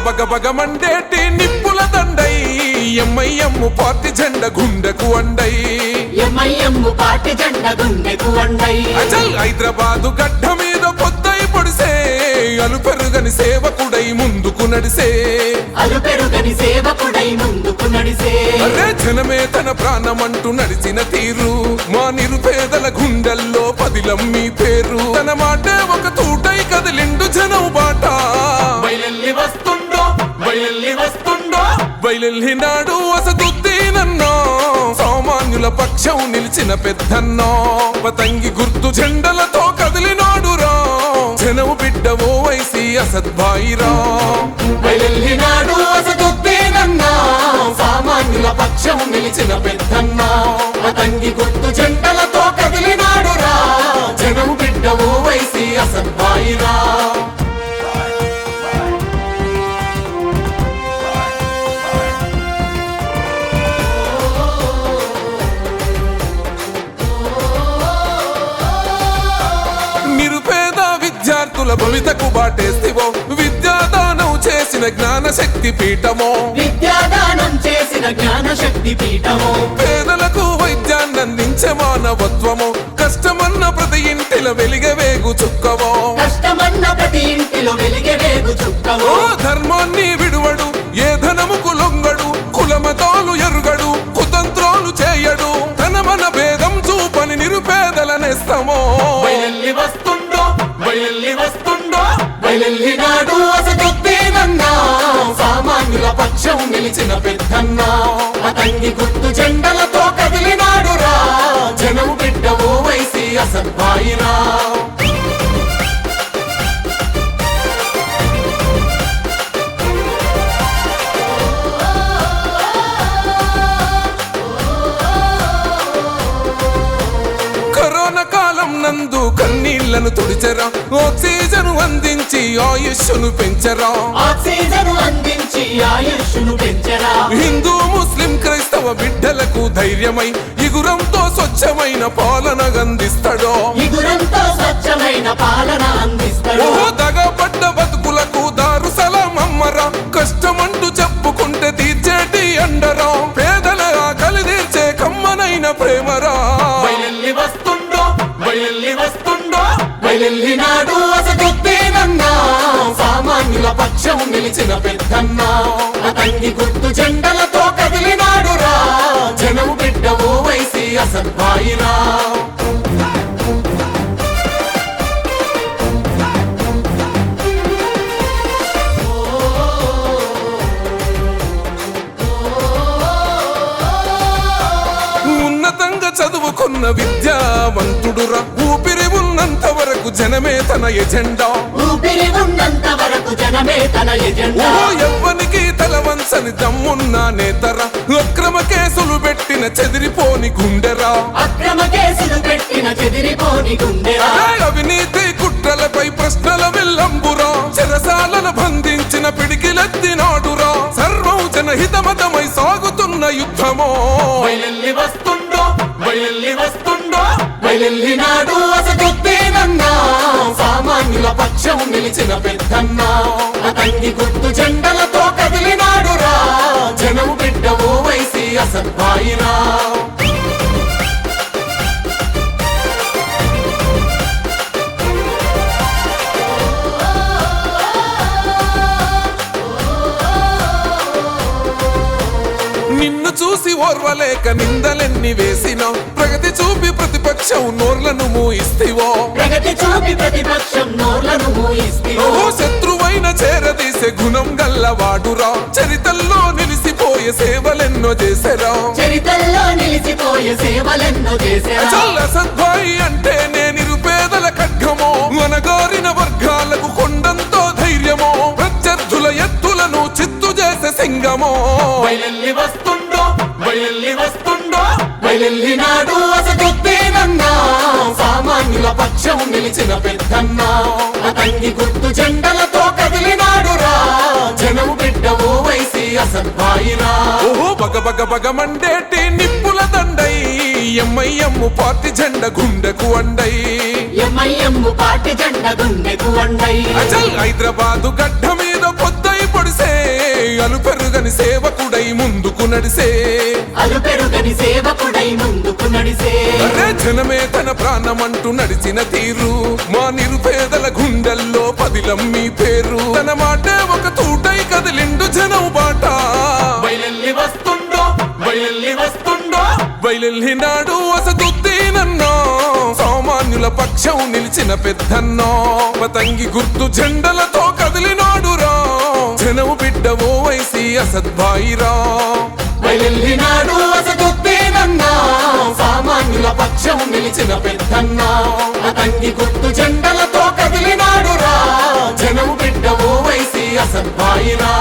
బగ మండేటి నిప్పుల దండై. MIM party జెండ గుండెకు అండై. ఎంఐఎం పార్టీ జెండ గుండెకు వండై అచల్ హైదరాబాదు గడ్డ మీద పొద్దై పొడిసే. అలు పెరుగని సేవకుడై ముందుకు నడిసే. అలు పెరుగని సేవకుడై ముందుకు నడిసే. అరే జనమే తన ప్రాణమంటూ నడిచిన తీరు. మా నిరుపేదల గుండెల్లో పదిలం మీ పేరు. తన మాటే ఒక తూటై కదిలిండు జనం బాట. వస్తుండో? బయలెల్లి నాడు బయలునాడు అసదుద్దీనన్నో సామాన్యుల పక్షం నిలిచిన పెద్దన్నో. పతంగి గుర్తు జెండలతో కదిలినాడురా. జనము బిడ్డవో వైసి అసద్భాయిరా. బయలెల్లి నాడు అసదుద్దీనన్నా సామాన్యుల పక్షం నిలిచిన పెద్దన్నా. పతంగి గుర్తు జెండ విద్యార్థుల భవితకు బాటేస్తివో. విద్యాదానం చేసిన జ్ఞాన శక్తి పీఠమో విద్యాదానం చేసిన జ్ఞాన శక్తి పీఠము పేదలకు వైద్యాన్ని అందించే మానవత్వము. కష్టమన్న ప్రతి ఇంటిల వెలిగ వేగు చుక్కవో. కష్టమన్న ప్రతి ఇంటిలో వెలిగే వేగు చుక్కవు. ధర్మాన్ని పతంగి గుర్తు జెండలతో కదిలినాడురా జనం బిడ్డవు వైసి అసద్బాయిరా కరోనా కాలం నందు కన్నీళ్ళను తుడిచెరా. ఆక్సిజన్ అందించి ఆయుష్ను పెంచరా. ఆక్సిజన్ అందించి ఆయుష్ను పెంచరా. హిందూ బిడ్డలకు ధైర్యమై ఇగురంతో స్వచ్ఛమైన పాలన అందిస్తాడో. ఇగురంతో స్వచ్ఛమైన పాలన అందిస్తాడు. బతుకులకు దారు కష్టమంటూ చెప్పుకుంటే తీర్చేటి అండరా. పేదల ఆకలి తీర్చే కమ్మనైన ప్రేమరా. బయలెల్లి వస్తుండో బయలెల్లి వస్తుండో బయలెల్లి నాడు అసదుద్దీనన్నా సామాన్యుల పక్షం నిలిచిన పెద్దన్నా. పతంగి గుర్తు జెండలతో చదువుకున్న విద్యావంతుడురా. ఊపిరి ఉన్నంత వరకు జనమే తన ఎజెండా. ఊపిరి ఉన్నంత వరకు జనమే తన ఎజెండా. ఎవ్వనికి వంచని దమ్మున్న నేతరా. అక్రమ కేసులు పెట్టిన చెదిరిపోని గుండెరా. అక్రమ కేసులు పెట్టిన చెదిరిపోని గుండెరా. అవినీతి కుట్రలపై ప్రశ్నల విల్లంబురా. చెరసాలను బంధించిన పిడికిలెత్తినాడురా సర్వం జనహితమతమై సాగుతున్న యుద్ధమో. బయలెల్లి వస్తుండో బయలెల్లి వస్తుండో బయలెల్లి నాడు సామాన్యుల పక్షం నిలిచిన పెద్దన్నా. పతంగి గుర్తు జెండలతో ఓర్వలేక నిందలెన్ని వేసినా. ప్రగతి చూపి ప్రతిపక్షం నోర్లను మూయిస్తివో. ప్రగతి చూపి ప్రతిపక్షం నోర్లను మూయిస్తే ఓహో శత్రువైన చేరదీసే గుణం గల్లవాడురా. చరితల్లో నిలిసిపోయే సేవలెన్నో చేసెరా. చరితల్లో నిలిచిపోయే సేవలెన్నో చేశారా చల్ల సద్భాయి అంటే నే నిరుపేదల ఖడ్గమో. అనగారిన వర్గాలకు పక్షం నిలిచిన పెద్దన్నా పతంగి గుర్తు జెండలతో కదిలినాడురా జనం బిడ్డవు వైసి అసద్బాయిరా ఓహో బగ బగ బగ మండేటి నిప్పుల దండై ఎంఐఎం పార్టీ జెండ గుండెకు అండై. ఎంఐఎం పార్టీ జెండ గుండెకు వండై అచల్ హైదరాబాదు గడ్డ మీద పొద్దై పొడిసే అలుపెరుగని సేవకుడై ముందుకు నడిసే. అలు పెరుగని సేవకుడై ముందుకు నడిసే. జనమే తన ప్రాణమంటూ నడిచిన తీరు. మా నిరుపేదల గుండెల్లో పదిలం మీ పేరు. తన మాటే ఒక తూటై కదిలిండు జనం బాట. బయలెల్లి వస్తుండో బయలెల్లి వస్తుండో. బయలునాడు అసదుద్దీనన్నో సామాన్యుల పక్షం నిలిచిన పెద్దన్నో. పతంగి గుర్తు జెండలతో కదిలినాడురా జనము బిడ్డ ఓ వైసి అసద్భాయిరా. బయలెల్లినాడు అసదుద్దీనన్నా సామాన్యుల పక్షం నిలిచిన పెద్దన్నా. అతంగి గుర్తు జెండలతో కదిలినాడురా. జనము బిడ్డ ఓ వైసి అసద్భాయిరా